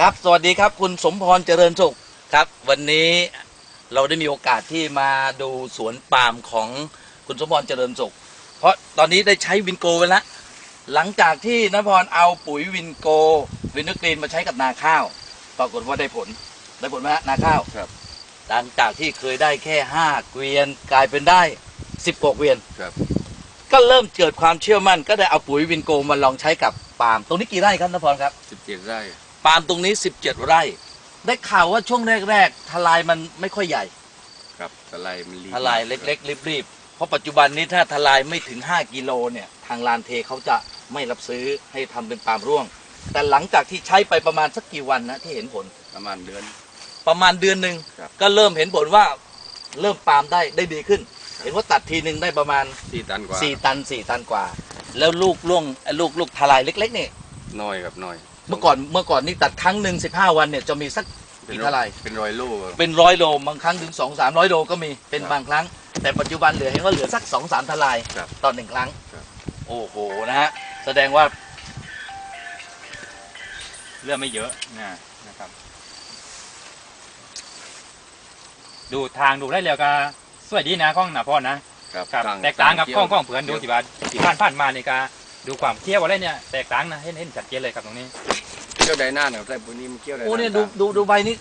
ครับ สวัสดีครับ คุณสมพรเจริญสุขครับ วันนี้เราได้มีโอกาสที่มาดูสวนปาล์มของคุณสมพรเจริญสุข เพราะตอนนี้ได้ใช้วินโกไปแล้วหลังจากที่นพรเอาปุ๋ยวินโก วินเนอร์กรีนมาใช้กับนาข้าว ปรากฏว่าได้ผล ได้ผลไหมฮะนาข้าวครับ หลังจากที่เคยได้แค่ห้าเกวียนกลายเป็นได้สิบกว่าเกวียนครับ ก็เริ่มเกิดความเชื่อมั่น ก็ได้เอาปุ๋ยวินโกมาลองใช้กับปาล์มตรงนี้กี่ไร่ครับนพรครับสิบเจ็ดไร่ ปาล์มตรงนี้ 17 ไร่ ได้ข่าวว่าช่วงแรกๆทลายมันไม่ค่อยใหญ่ ครับทลายมันรีบทลายเล็กๆรีบๆเพราะปัจจุบันนี้ถ้าทลายไม่ถึง 5 กิโลเนี่ยทางลานเทเขาจะไม่รับซื้อให้ทำเป็นปาล์มร่วง แต่หลังจากที่ใช้ไปประมาณสักกี่วันนะที่เห็นผล ประมาณเดือน ประมาณเดือนหนึ่งครับ ก็เริ่มเห็นผลว่าเริ่มปาล์มได้ได้ดีขึ้น เห็นว่าตัดทีหนึ่งได้ประมาณ สี่ตันกว่า4 ตัน 4 ตันกว่า แล้วลูกร่วงไอ้ลูกลูกทลายเล็กๆเนี่ยน้อยครับน้อย เมื่อก่อนเมื่อก่อนนี่ตัดครั้งหนึ่ง15วันเนี่ยจะมีสักเป็นกี่ร้ทลายเป็นรอยลูกครับเป็นร้อยโลบางครั้งถึงสองสามร้อยโลก็มีเป็นครับบางครั้ง แต่ปัจจุบันเหลือเห็นว่าเหลือสักสองสามทลายครับต่อหนึ่งครั้งครับโอ้โหนะฮะแสดงว่าเรื่องไม่เยอะนะนะครับ ดูทางดูได้แล้วก็สวยดีนะข้องหนาพ่อนะครับครับต่างแตกต่างกับเที่ยวข้องข้องเผือนดูเที่ยวที่ว่าที่ผ่านผ่านมานี่ก็ ดูความเที่ยวอะไรเนี่ยแตกต่างนะเห็นเห็นชัดเจนเลยครับตรงนี้เที่ยวไดหน้าเนี่ยใส่ปุ๋ยนี้มันเที่ยวไดโอ้เนี่ยดูดูดูใบนี้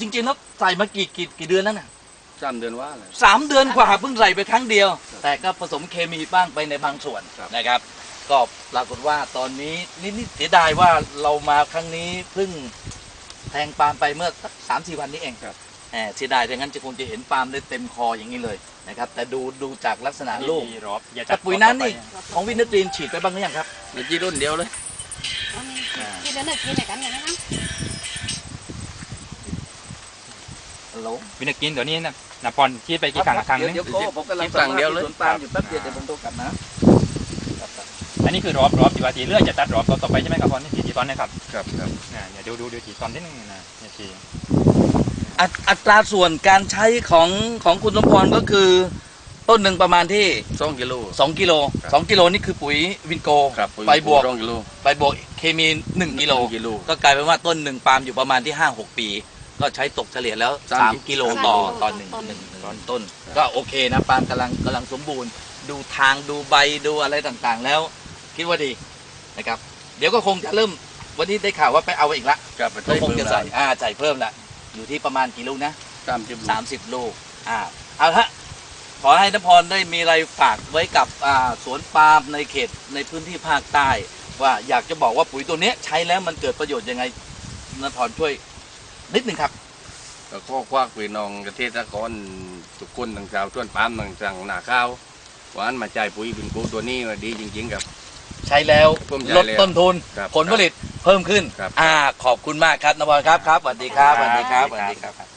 จริงๆแล้วใส่มากี่กี่กี่เดือนแล้วน่ะสามเดือนว่าเลย สามเดือนกว่าเพิ่งใส่ไปครั้งเดียวแต่ก็ผสมเคมีบ้างไปในบางส่วนครับ นะครับ ก็ปรากฏว่าตอนนี้นี่นี่เสียดายว่าเรามาครั้งนี้เพิ่งแทงปาล์มไปเมื่อสักสามสี่วันนี้เองครับแหม เสียดายดังนั้นจะคงจะเห็นปาล์มได้เต็มคออย่างนี้เลยนะครับ แต่ดูดูจากลักษณะลูกมีรอบอย่าจัแต่ดปุ๋ยนั้นนี่รอบต่อไปของวินเนอร์กรีนฉีดไปบ้างหรือยังครับในจีรุ่นเดียวเลย กินเดินหนึ่งกินไหนกันเนี่ยนะคะฮัลโหลวินากินเดี๋ยวนี้นะนาพรคิดไปกี่ครั้งละครั้งนึง เดี๋ยวโก้ผมกำลังครั้งเดียวเลยสวนปาล์มอยู่แป๊บเดียวเดี๋ยวผมโทรกลับนะ อันนี้คือรอบรอบที่ว่าทีเลื่อยจะตัดรอบต่อต่อไปใช่ไหมครับพรนี่ทีทีตอนนะครับ ครับครับนะเดี๋ยวดูดูดูทีตอนที่หนึงนะเนี่ยที อัตอัตราส่วนการใช้ของของคุณสมพรก็คือต้นหนึ่งประมาณที่สองกิโล2กิโลครับ2กิโลนี่คือปุ๋ยวินโกครับปุ๋ยไปบวกสองกิโล ไปบวกเคมี1กิโล หนึ่งกิโล ก็กลายเป็นว่าต้นหนึ่งปาล์มอยู่ประมาณที่5 6ปี ก็ใช้ตกเฉลี่ยแล้วสามสิบ3กิโลต่อต่อหนึ่งหนึ่งหนึ่งต้น ก็โอเคนะปาล์มกำลังกำลังสมบูรณ์ ดูทางดูใบดูอะไรต่างๆ แล้ว คิดว่าดีนะครับ เดี๋ยวก็คงจะเริ่มวันนี้ได้ข่าวว่าไปเอาอีกละ ครับไปก็คงจะใส่เพิ่มอ่าใส่เพิ่มละ อยู่ที่ประมาณกี่ลูกนะสามสิบสามสิบลูกอ่าเอาละฮะขอให้นพรได้มีอะไรฝากไว้กับอ่าสวนปาล์มในเขตในพื้นที่ภาคใต้ ว่าอยากจะบอกว่าปุ๋ยตัวเนี้ยใช้แล้วมันเกิดประโยชน์ยังไงนพรช่วยนิดหนึ่งครับก็ข้อควักพี่น้องเกษตรกรทุกคนต่างชาวส่วนปาล์มต่างจังหนาข้าวหวานมาจ่ายปุ๋ยเป็นกูตัวนี้ว่าดีจริงๆครับ ใช้แล้วผมใช้ลดแล้วต้นทุน ครับผลผลิต เพิ่มขึ้นครับ อ่าขอบคุณมากครับนพรครับครับสวัสดีครับสวัสดีครับสวัสดีครับ